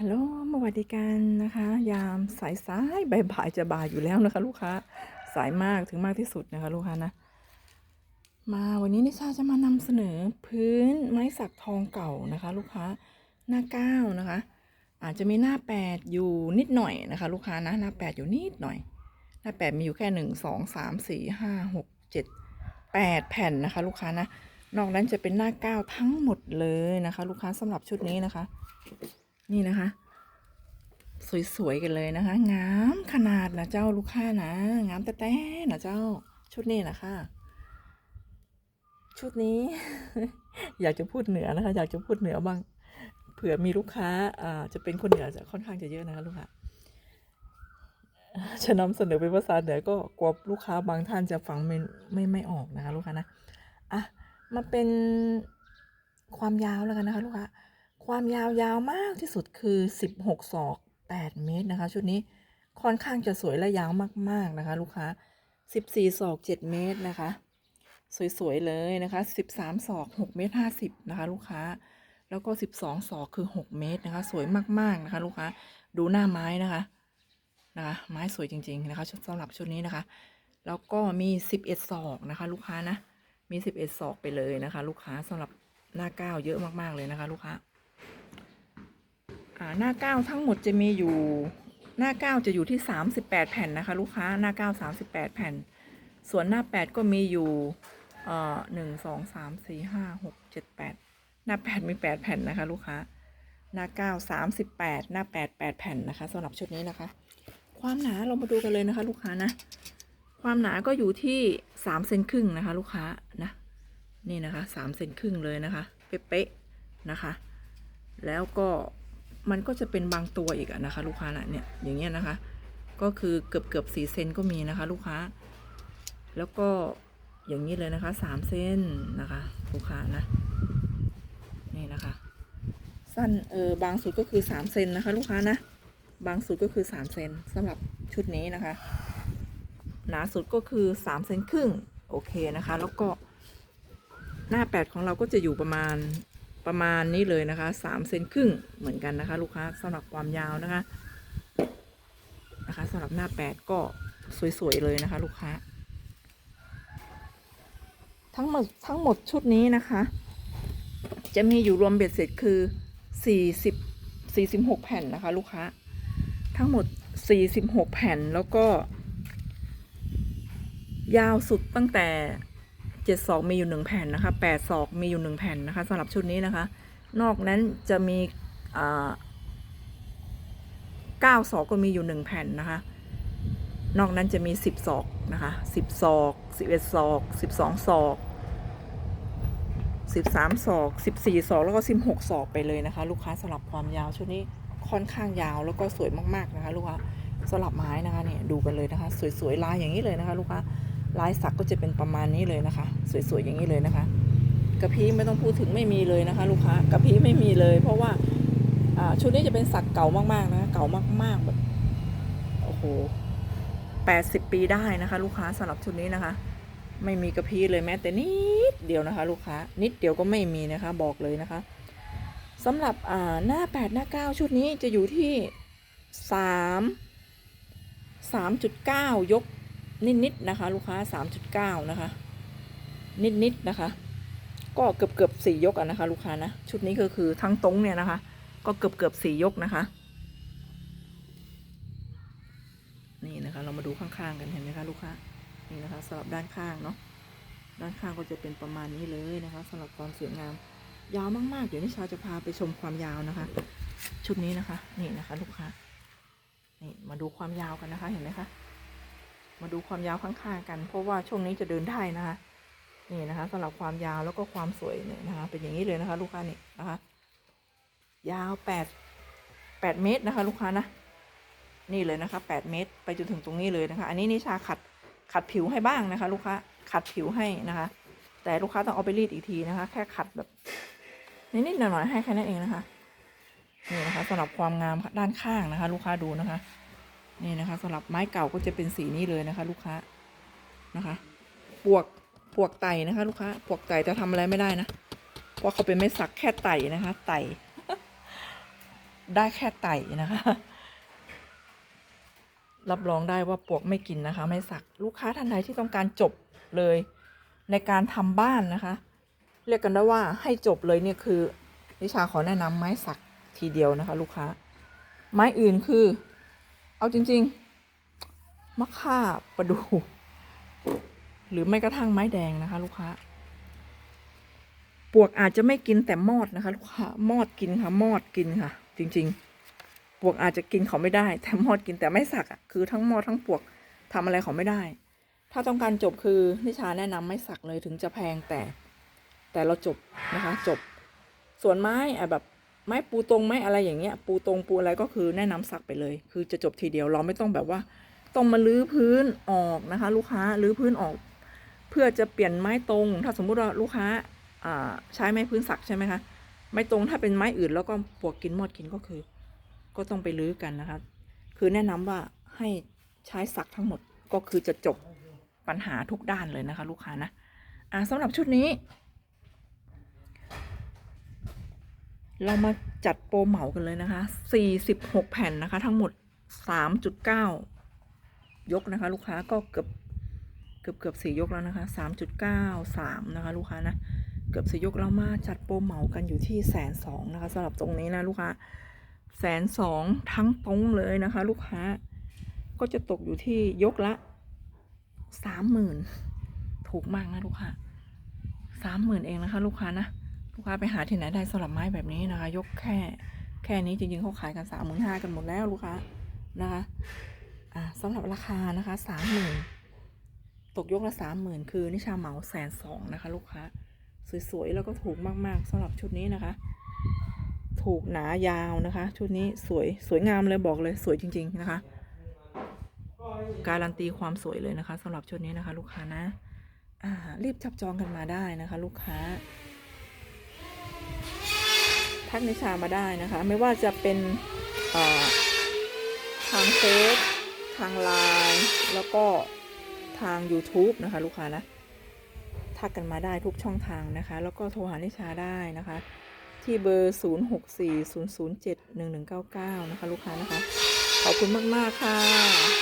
ฮัลโหลสวัสดีกันนะคะ ยามสายสายๆบ่ายจะบ่ายอยู่แล้วนะคะ ลูกค้า สายมากถึงมากที่สุดนะคะ ลูกค้านะ มาวันนี้นิชาจะมานำเสนอพื้นไม้สักทองเก่านะคะ ลูกค้าหน้าเก้านะคะ อาจจะมีหน้าแปดอยู่นิดหน่อยนะคะ ลูกค้านะหน้าแปดอยู่นิดหน่อย หน้าแปดมีอยู่แค่หนึ่งสองสามสี่ห้าหกเจ็ดแปดแผ่นนะคะ ลูกค้านะนอกนั้นจะเป็นหน้าเก้าทั้งหมดเลยนะคะ ลูกค้าสำหรับชุดนี้นะคะ นี่นะคะ สวยๆกันเลยนะคะ งามขนาดนะเจ้าลูกค้านะงามแต่แต่นะเจ้า ชุดนี้นะคะชุดนี้ อยากจะพูดเหนือนะคะ อยากจะพูดเหนือบ้างเผื่อมีลูกค้าอ่าจะเป็นคนเหนือจะค่อนข้างจะเยอะนะคะลูกค้าจะนำเสนอเป็นภาษาเหนือก็กลัวลูกค้าบางท่านจะฟังไม่ไม่ไม่ออกนะคะลูกค้านะอะมาเป็นความยาวแล้วกันนะคะลูกค้า ความยาวยาวมากที่สุดคือ 16 ศอก 8 เมตรนะคะ ชุดนี้ค่อนข้างจะสวยและยาวมากๆนะคะ ลูกค้า 14 ศอก 7 เมตรนะคะ สวยๆเลยนะคะ 13 ศอก 6 เมตร 50 นะคะ ลูกค้า แล้วก็ 12 ศอกคือ 6 เมตรนะคะ สวยมากๆนะคะ ลูกค้า ดูหน้าไม้นะคะนะคะ ไม้สวยจริง ๆ นะคะชุดสำหรับชุดนี้นะคะ แล้วก็มี 11 ศอกนะคะ ลูกค้านะ มี 11 ศอกไปเลยนะคะ ลูกค้าสำหรับหน้าก้าวเยอะมากๆเลยนะคะ ลูกค้าอ่า หน้าเก้าทั้งหมดจะมีอยู่หน้าเก้าจะอยู่ที่สามสิบแปดแผ่นนะคะ ลูกค้าหน้าเก้าสามสิบแปดแผ่น ส่วนหน้าแปดก็มีอยู่เอ่อหนึ่งสองสามสี่ห้าหกเจ็ดแปดหน้าแปดมีแปดแผ่นนะคะ ลูกค้าหน้าเก้าสามสิบแปดหน้าแปดแปดแผ่นนะคะสำหรับชุดนี้นะคะ ความหนาเรามาดูกันเลยนะคะ ลูกค้านะ ความหนาก็อยู่ที่สามเซนครึ่งนะคะ ลูกค้านะนี่นะคะสามเซนครึ่งเลยนะคะ เป๊ะๆนะคะ แล้วก็ มันก็จะเป็นบางตัวอีกนะคะ ลูกค้านะเนี่ยอย่างเงี้ยนะคะ ก็คือเกือบเกือบสี่เซนก็มีนะคะ ลูกค้า แล้วก็อย่างนี้เลยนะคะสามเซนนะคะ ลูกค้านะนี่นะคะ สั้นเออบางสุดก็คือสามเซนนะคะ ลูกค้านะบางสุดก็คือสามเซนสำหรับชุดนี้นะคะ หนาสุดก็คือสามเซนครึ่งโอเคนะคะ แล้วก็หน้าแปดของเราก็จะอยู่ประมาณ ประมาณนี้เลยนะคะสามเซนครึ่งเหมือนกันนะคะ ลูกค้าสำหรับความยาวนะคะนะคะสำหรับหน้าแปดก็สวยๆเลยนะคะ ลูกค้า ทั้งหมดทั้งหมดชุดนี้นะคะ จะมีอยู่รวมเบ็ดเสร็จคือสี่สิบสี่สิบหกแผ่นนะคะ ลูกค้า ทั้งหมดสี่สิบหกแผ่นแล้วก็ ยาวสุดตั้งแต่ เจ็ดศอกมีอยู่หนึ่งแผ่นนะคะแปดศอกมีอยู่หนึ่งแผ่นนะคะสำหรับชุดนี้นะคะ นอกนั้นจะมีเก้าศอกก็มีอยู่หนึ่งแผ่นนะคะ นอกนั้นจะมีสิบศอกนะคะสิบศอกสิบเอ็ดศอกสิบสองศอกสิบสามศอกสิบสี่ศอกแล้วก็สิบหกศอกไปเลยนะคะ ลูกค้าสำหรับความยาวชุดนี้ค่อนข้างยาวแล้วก็สวยมากๆนะคะ ลูกค้าสลับไม้นะคะเนี่ยดูกันเลยนะคะ สวยๆลายอย่างนี้เลยนะคะ ลูกค้า ลายสักก็จะเป็นประมาณนี้เลยนะคะ สวยๆอย่างนี้เลยนะคะกระพี้ไม่ต้องพูดถึงไม่มีเลยนะคะ ลูกค้ากระพี้ไม่มีเลย เพราะว่าชุดนี้จะเป็นสักเก่ามากๆนะเก่ามากๆแบบโอ้โหแปดสิบปีได้นะคะ ลูกค้าสำหรับชุดนี้นะคะ ไม่มีกระพี้เลยแม้แต่นิดเดียวนะคะ ลูกค้านิดเดียวก็ไม่มีนะคะ บอกเลยนะคะสำหรับหน้าแปดหน้าเก้าชุดนี้จะอยู่ที่สามสามจุดเก้ายก นิดๆนะคะ ลูกค้า3.9นะคะ นิดๆนะคะ ก็เกือบเกือบสี่ยกอะนะคะ ลูกค้านะชุดนี้ก็คือทั้งตรงเนี่ยนะคะ ก็เกือบเกือบสี่ยกนะคะ นี่นะคะ เรามาดูข้างๆกันเห็นไหมคะลูกค้านี่นะคะสำหรับด้านข้างเนาะด้านข้างก็จะเป็นประมาณนี้เลยนะคะสำหรับความสวยงาม ยาวมากๆเดี๋ยวนิชาจะพาไปชมความยาวนะคะ ชุดนี้นะคะ นี่นะคะ ลูกค้านี่มาดูความยาวกันนะคะเห็นไหมคะ มาดูความยาวข้างๆกัน เพราะว่าช่วงนี้จะเดินได้นะคะ นี่นะคะสำหรับความยาวแล้วก็ความสวยเนี่ยนะคะ เป็นอย่างนี้เลยนะคะ ลูกค้านี่นะคะ ยาวแปดแปดเมตรนะคะ ลูกค้านะ นี่เลยนะคะแปดเมตร ไปจนถึงตรงนี้เลยนะคะ อันนี้นิชาขัดขัดผิวให้บ้างนะคะ ลูกค้าขัดผิวให้นะคะ แต่ลูกค้าต้องเอาไปรีดอีกทีนะคะ แค่ขัดแบบนิดๆหน่อยๆให้แค่นั้นเองนะคะ นี่นะคะสำหรับความงามด้านข้างนะคะ ลูกค้าดูนะคะ นี่นะคะสำหรับไม้เก่าก็จะเป็นสีนี้เลยนะคะ ลูกค้านะคะ ปวกปวกไต่นะคะ ลูกค้าปวกไต่จะทำอะไรไม่ได้นะเพราะเขาเป็นไม้สักแค่ไต่นะคะไต่ได้แค่ไต่นะคะ รับรองได้ว่าปวกไม่กินนะคะ ไม่สักลูกค้าท่านใดที่ต้องการจบเลย ในการทำบ้านนะคะ เรียกกันได้ว่าให้จบเลยเนี่ยคือนิชาขอแนะนำไม้สักทีเดียวนะคะ ลูกค้า ไม้อื่นคือ เอาจริง ๆ มะค่าประดู หรือไม่กระทั่งไม้แดงนะคะ ลูกค้า ปวกอาจจะไม่กินแต่มอดนะคะ ลูกค้ามอดกินค่ะ มอดกินค่ะ จริง ๆ ปวกอาจจะกินเขาไม่ได้ แต่มอดกินแต่ไม่สักอะคือทั้งมอดทั้งปวกทำอะไรเขาไม่ได้ ถ้าต้องการจบคือนิชาแนะนำไม่สักเลยถึงจะแพงแต่แต่เราจบนะคะ จบ ส่วนไม้อะแบบ ไม้ปูตรงไม้อะไรอย่างเงี้ย ปูตรงปูอะไรก็คือแนะนำสักไปเลย คือจะจบทีเดียวเราไม่ต้องแบบว่า ต้องมาลื้อพื้นออกนะคะ ลูกค้าลื้อพื้นออก เพื่อจะเปลี่ยนไม้ตรง ถ้าสมมุติว่าลูกค้าอ่าใช้ไม้พื้นสักใช่ไหมคะไม้ตรงถ้าเป็นไม้อื่นแล้วก็ปวกกินมอดกินก็คือ ก็ต้องไปลื้อกันนะคะ คือแนะนำว่าให้ใช้สักทั้งหมดก็คือจะจบปัญหาทุกด้านเลยนะคะ ลูกค้านะอ่าสำหรับชุดนี้ เรามาจัดโปรเหมากันเลยนะคะ 46 แผ่นนะคะ ทั้งหมด 3.9 ยกนะคะ ลูกค้าก็เกือบเกือบเกือบสี่ยกแล้วนะคะ 3.93 นะคะ ลูกค้านะ เกือบสี่ยกเรามาจัดโปรเหมากันอยู่ที่แสนสองนะคะสำหรับตรงนี้นะลูกค้าแสนสองทั้งตรงเลยนะคะ ลูกค้า ก็จะตกอยู่ที่ยกละสามหมื่นถูกมากนะลูกค้าสามหมื่นเองนะคะ ลูกค้านะ ลูกค้าไปหาที่ไหนได้สำหรับไม้แบบนี้นะคะ ยกแค่ แค่นี้จริงๆเขาขายกันสามหมื่นห้ากันหมดแล้วลูกค้านะคะอ่าสำหรับราคานะคะสามหมื่นตกยกละสามหมื่นคือนิชาเหมาแสนสองนะคะ ลูกค้าสวยๆแล้วก็ถูกมากๆสำหรับชุดนี้นะคะ ถูกหนายาวนะคะ ชุดนี้สวยสวยงามเลยบอกเลยสวยจริง ๆ นะคะการันตีความสวยเลยนะคะสำหรับชุดนี้นะคะ ลูกค้านะ อ่า รีบจับจองกันมาได้นะคะ ลูกค้า ทักนิชามาได้นะคะ ไม่ว่าจะเป็นทางเฟซทางไลน์แล้วก็ทาง YouTube นะคะ ลูกค้านะทักกันมาได้ทุกช่องทางนะคะ แล้วก็โทรหานิชาได้นะคะ ที่เบอร์ 0640071199 นะคะ ลูกค้านะคะ ขอบคุณมาก ๆ ค่ะ